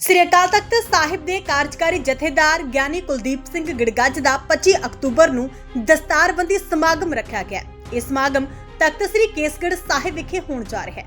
ਸ੍ਰੀ ਅਕਾਲ ਤਖਤ ਸਾਹਿਬ ਦੇ ਕਾਰਜਕਾਰੀ ਜਥੇਦਾਰ ਗਿਆਨੀ ਕੁਲਦੀਪ ਸਿੰਘ ਗੜਗੱਜ ਦਾ 25 ਅਕਤੂਬਰ ਨੂੰ ਦਸਤਾਰਬੰਦੀ ਸਮਾਗਮ ਰੱਖਿਆ ਗਿਆ ਇਹ ਸਮਾਗਮ ਤਖਤ ਸ੍ਰੀ ਕੇਸਗੜ੍ਹ ਸਾਹਿਬ ਵਿਖੇ ਹੋਣ ਜਾ ਰਿਹਾ ਹੈ।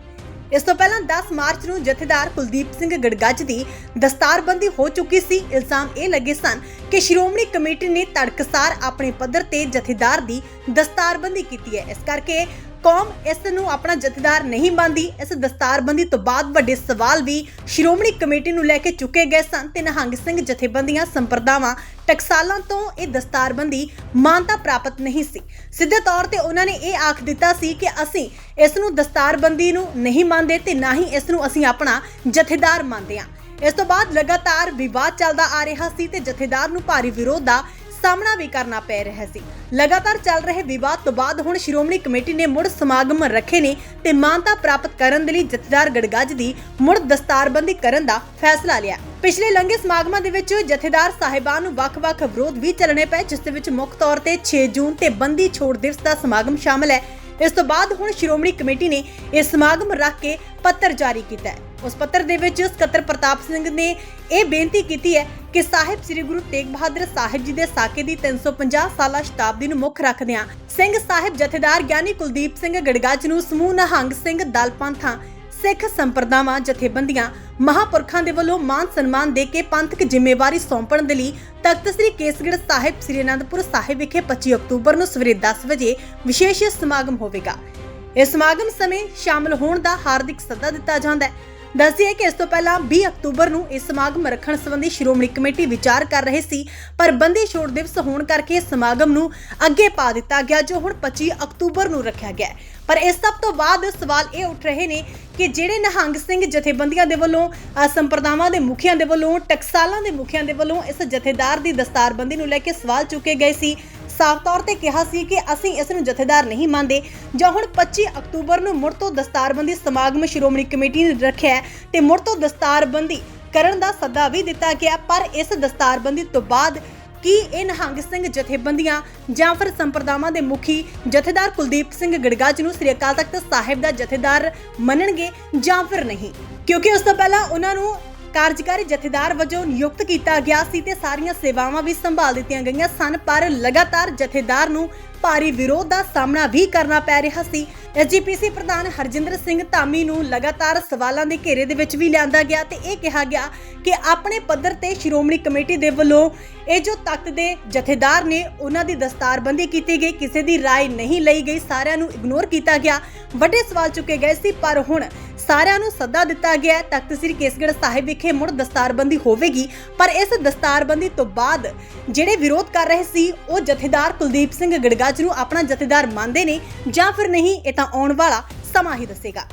ਇਸ ਤੋਂ ਪਹਿਲਾਂ 10 ਮਾਰਚ ਨੂੰ ਜਥੇਦਾਰ ਕੁਲਦੀਪ ਸਿੰਘ ਗੜਗੱਜ ਦੀ ਦਸਤਾਰਬੰਦੀ ਹੋ ਚੁੱਕੀ ਸੀ। ਇਲਜ਼ਾਮ ਇਹ ਲੱਗੇ ਸਨ ਕਿ ਸ਼੍ਰੋਮਣੀ ਕਮੇਟੀ ਨੇ ਤੜਕਸਾਰ ਆਪਣੇ ਪੱਧਰ ਤੇ ਜਥੇਦਾਰ ਦੀ ਦਸਤਾਰਬੰਦੀ ਕੀਤੀ ਹੈ। ਇਸ ਕਰਕੇ ਕੌਮ ਇਸ ਨੂੰ ਆਪਣਾ ਜਥੇਦਾਰ ਨਹੀਂ ਮੰਨਦੀ। ਇਸ ਦਸਤਾਰਬੰਦੀ ਤੋਂ ਬਾਅਦ ਵੱਡੇ ਸਵਾਲ ਵੀ ਸ਼੍ਰੋਮਣੀ ਕਮੇਟੀ ਨੂੰ ਲੈ ਕੇ ਚੁੱਕੇ ਗਏ ਸਨ ਤੇ ਨਿਹੰਗ ਸਿੰਘ ਜਥੇਬੰਦੀਆਂ ਸੰਪਰਦਾਵਾਂ ਟਕਸਾਲਾਂ ਤੋਂ ਇਹ ਦਸਤਾਰਬੰਦੀ ਮਾਨਤਾ ਪ੍ਰਾਪਤ ਨਹੀਂ ਸੀ। ਸਿੱਧੇ ਤੌਰ ਤੇ ਉਹਨਾਂ ਨੇ ਇਹ ਆਖ ਦਿੱਤਾ ਸੀ ਕਿ ਅਸੀਂ ਇਸ ਨੂੰ ਦਸਤਾਰਬੰਦੀ ਨੂੰ ਨਹੀਂ ਮੰਨਦੇ ਤੇ ਨਾ ਹੀ ਇਸ ਨੂੰ ਅਸੀਂ ਆਪਣਾ ਜਥੇਦਾਰ ਮੰਨਦੇ ਹਾਂ। ਇਸ ਤੋਂ ਬਾਅਦ ਲਗਾਤਾਰ ਵਿਵਾਦ ਚੱਲਦਾ ਆ ਰਿਹਾ ਸੀ ਤੇ ਜਥੇਦਾਰ ਨੂੰ ਭਾਰੀ ਵਿਰੋਧ ਦਾ ਸਾਹਮਣਾ ਵੀ ਕਰਨਾ ਪੈ ਰਿਹਾ ਸੀ। ਲਗਾਤਾਰ ਚੱਲ ਰਹੇ ਵਿਵਾਦ ਤੋਂ ਬਾਅਦ ਹੁਣ ਸ਼੍ਰੋਮਣੀ ਕਮੇਟੀ ਨੇ ਮੁੜ ਸਮਾਗਮ ਰੱਖੇ ਨੇ ਤੇ ਮਾਨਤਾ ਪ੍ਰਾਪਤ ਕਰਨ ਦੇ ਲਈ ਜਥੇਦਾਰ ਗੜਗੱਜ ਦੀ ਮੁੜ ਦਸਤਾਰਬੰਦੀ ਕਰਨ ਦਾ ਫੈਸਲਾ ਲਿਆ। ਪਿਛਲੇ ਲੰਘੇ ਸਮਾਗਮਾਂ ਦੇ ਵਿੱਚ ਜਥੇਦਾਰ ਸਾਹਿਬਾਨ ਨੂੰ ਵੱਖ-ਵੱਖ ਵਿਰੋਧ ਵੀ ਚੱਲਣੇ ਪਏ, ਜਿਸ ਦੇ ਵਿੱਚ ਮੁੱਖ ਤੌਰ ਤੇ 6 ਜੂਨ ਤੇ ਬੰਦੀ ਛੋੜ ਦਿਵਸ ਦਾ ਸਮਾਗਮ ਸ਼ਾਮਲ ਹੈ। ਇਸ ਤੋਂ ਬਾਅਦ ਹੁਣ ਸ਼੍ਰੋਮਣੀ ਕਮੇਟੀ ਨੇ ਇਹ ਸਮਾਗਮ ਰੱਖ ਕੇ ਪੱਤਰ ਜਾਰੀ ਕੀਤਾ ਹੈ। ਉਸ ਪੱਤਰ ਦੇ ਵਿੱਚ ਸਕੱਤਰ ਪ੍ਰਤਾਪ ਸਿੰਘ ਨੇ ਇਹ ਬੇਨਤੀ ਕੀਤੀ ਹੈ ਕਿ ਸਾਹਿਬ ਸ੍ਰੀ ਗੁਰੂ ਤੇਗ ਬਹਾਦਰ ਸਾਹਿਬ ਜੀ ਦੇ ਸਾਕੇ ਦੀ 350 ਸਾਲਾ ਸ਼ਤਾਬਦੀ ਨੂੰ ਮੁੱਖ ਰੱਖਦਿਆਂ ਸਿੰਘ ਸਾਹਿਬ ਜਥੇਦਾਰ ਗਿਆਨੀ ਕੁਲਦੀਪ ਸਿੰਘ ਗੜਗੱਜ ਨੂੰ ਸਮੂਹ ਨਹੰਗ ਸਿੰਘ ਦਲ ਪੰਥਾਂ ਸਿੱਖ ਸੰਪਰਦਾਵਾਂ, ਜਥੇਬੰਦੀਆਂ, ਮਹਾਪੁਰਖਾਂ ਦੇ ਵੱਲੋਂ ਮਾਨ ਸਨਮਾਨ ਦੇ ਕੇ ਪੰਥਕ ਜ਼ਿੰਮੇਵਾਰੀ ਸੌਂਪਣ ਦੇ ਲਈ ਤਖਤ ਸ੍ਰੀ ਕੇਸਗੜ੍ਹ ਸਾਹਿਬ, ਸ੍ਰੀ ਅਨੰਦਪੁਰ ਸਾਹਿਬ ਵਿਖੇ 25 ਅਕਤੂਬਰ ਨੂੰ ਸਵੇਰੇ 10 ਵਜੇ ਵਿਸ਼ੇਸ਼ ਸਮਾਗਮ ਹੋਵੇਗਾ। ਇਸ ਸਮਾਗਮ ਸਮੇਂ ਸ਼ਾਮਲ ਹੋਣ ਦਾ ਹਾਰਦਿਕ ਸੱਦਾ ਦਿੱਤਾ ਜਾਂਦਾ ਹੈ। ਦੱਸਿਏ ਕਿ ਇਸ ਤੋਂ ਪਹਿਲਾਂ 20 ਅਕਤੂਬਰ ਨੂੰ ਇਸ ਸਮਾਗਮ ਰੱਖਣ ਸੰਬੰਧੀ ਸ਼੍ਰੋਮਣੀ ਕਮੇਟੀ ਵਿਚਾਰ ਕਰ ਰਹੀ ਸੀ, ਪਰ ਬੰਦੀ ਛੋੜ ਦਿਵਸ ਹੋਣ ਕਰਕੇ ਇਸ ਸਮਾਗਮ ਨੂੰ ਅੱਗੇ ਪਾ ਦਿੱਤਾ ਗਿਆ, ਜੋ ਹੁਣ 25 ਅਕਤੂਬਰ ਨੂੰ ਰੱਖਿਆ ਗਿਆ ਪਰ ਇਸ ਸਭ ਤੋਂ ਬਾਅਦ ਸਵਾਲ ਇਹ ਉੱਠ ਰਹੇ ਨੇ ਕਿ ਜਿਹੜੇ ਨਿਹੰਗ ਸਿੰਘ ਜਥੇਬੰਦੀਆਂ ਦੇ ਵੱਲੋਂ ਸੰਪਰਦਾਵਾਂ ਦੇ ਮੁਖੀਆਂ ਦੇ ਵੱਲੋਂ, ਟਕਸਾਲਾਂ ਦੇ ਮੁਖੀਆਂ ਦੇ ਵੱਲੋਂ ਇਸ ਜਥੇਦਾਰ ਦੀ ਦਸਤਾਰਬੰਦੀ ਨੂੰ ਲੈ ਕੇ ਸਵਾਲ ਚੁੱਕੇ ਗਏ ਸੀ ਸਾਫ਼ ਤੌਰ ਤੇ ਕਿਹਾ ਸੀ ਕਿ ਅਸੀਂ ਇਸ ਨੂੰ ਜਥੇਦਾਰ ਨਹੀਂ ਮੰਨਦੇ। ਜਾਂ ਹੁਣ 25 ਅਕਤੂਬਰ ਨੂੰ ਮੁੜ ਤੋਂ ਦਸਤਾਰਬੰਦੀ ਸਮਾਗਮ ਸ਼੍ਰੋਮਣੀ ਕਮੇਟੀ ਨੇ ਰੱਖਿਆ ਤੇ ਮੁੜ ਤੋਂ ਦਸਤਾਰਬੰਦੀ ਕਰਨ ਦਾ ਸੱਦਾ ਵੀ ਦਿੱਤਾ ਗਿਆ, ਪਰ ਇਸ ਦਸਤਾਰਬੰਦੀ ਤੋਂ ਬਾਅਦ ਕੀ ਇਹ ਨਿਹੰਗ ਸਿੰਘ ਜਥੇਬੰਦੀਆਂ ਜਾਂ ਫਿਰ ਸੰਪਰਦਾਵਾਂ ਦੇ ਮੁਖੀ ਜਥੇਦਾਰ ਕੁਲਦੀਪ ਸਿੰਘ ਗੜਗੱਜ ਨੂੰ ਸ੍ਰੀ ਅਕਾਲ ਤਖਤ ਸਾਹਿਬ ਦਾ ਜਥੇਦਾਰ ਮੰਨਣਗੇ ਜਾਂ ਫਿਰ ਨਹੀਂ? ਕਿਉਂਕਿ ਉਸ ਤੋਂ ਪਹਿਲਾਂ ਉਹਨਾਂ ਨੂੰ ਕਾਰਜਕਾਰੀ ਜਥੇਦਾਰ ਵਜੋਂ ਨਿਯੁਕਤ ਕੀਤਾ ਗਿਆ ਸੀ ਤੇ ਸਾਰੀਆਂ ਸੇਵਾਵਾਂ ਵੀ ਸੰਭਾਲ ਦਿੱਤੀਆਂ ਗਈਆਂ ਸਨ ਪਰ ਲਗਾਤਾਰ ਜਥੇਦਾਰ ਨੂੰ ਭਾਰੀ ਵਿਰੋਧ ਦਾ ਸਾਹਮਣਾ ਵੀ ਕਰਨਾ ਪੈ ਰਿਹਾ ਸੀ ਐਸਜੀਪੀਸੀ ਪ੍ਰਧਾਨ ਹਰਜਿੰਦਰ ਸਿੰਘ ਧਾਮੀ ਨੂੰ ਲਗਾਤਾਰ ਸਵਾਲਾਂ ਦੇ ਘੇਰੇ ਦੇ ਵਿੱਚ ਵੀ ਲਿਆਂਦਾ ਗਿਆ ਤੇ ਇਹ ਕਿਹਾ ਗਿਆ ਕਿ ਆਪਣੇ ਪੱਧਰ ਤੇ ਸ਼੍ਰੋਮਣੀ ਕਮੇਟੀ ਦੇ ਵੱਲੋਂ ਇਹ ਜੋ ਤਖਤ ਦੇ ਜਥੇਦਾਰ ਨੇ ਉਹਨਾਂ ਦੀ ਦਸਤਾਰਬੰਦੀ ਕੀਤੀ ਗਈ ਕਿਸੇ ਦੀ رائے ਨਹੀਂ ਲਈ ਗਈ ਸਾਰਿਆਂ ਨੂੰ ਇਗਨੋਰ ਕੀਤਾ ਗਿਆ ਵੱਡੇ ਸਵਾਲ ਚੁੱਕੇ ਗਏ ਸੀ ਪਰ ਹੁਣ ਸਾਰਿਆਂ ਨੂੰ ਸੱਦਾ ਦਿੱਤਾ ਗਿਆ ਹੈ। ਤਖਤ ਸ੍ਰੀ ਕੇਸਗੜ੍ਹ ਸਾਹਿਬ ਵਿਖੇ ਮੁੜ ਦਸਤਾਰਬੰਦੀ ਹੋਵੇਗੀ ਪਰ ਇਸ ਦਸਤਾਰਬੰਦੀ ਤੋਂ ਬਾਅਦ ਜਿਹੜੇ ਵਿਰੋਧ ਕਰ ਰਹੇ ਸੀ, ਉਹ ਜਥੇਦਾਰ ਕੁਲਦੀਪ ਸਿੰਘ ਗੜਗੱਜ ਨੂੰ ਆਪਣਾ ਜਥੇਦਾਰ ਮੰਨਦੇ ਨੇ ਜਾਂ ਫਿਰ ਨਹੀਂ, ਇਹ ਤਾਂ ਆਉਣ ਵਾਲਾ ਸਮਾਂ ਹੀ ਦੱਸੇਗਾ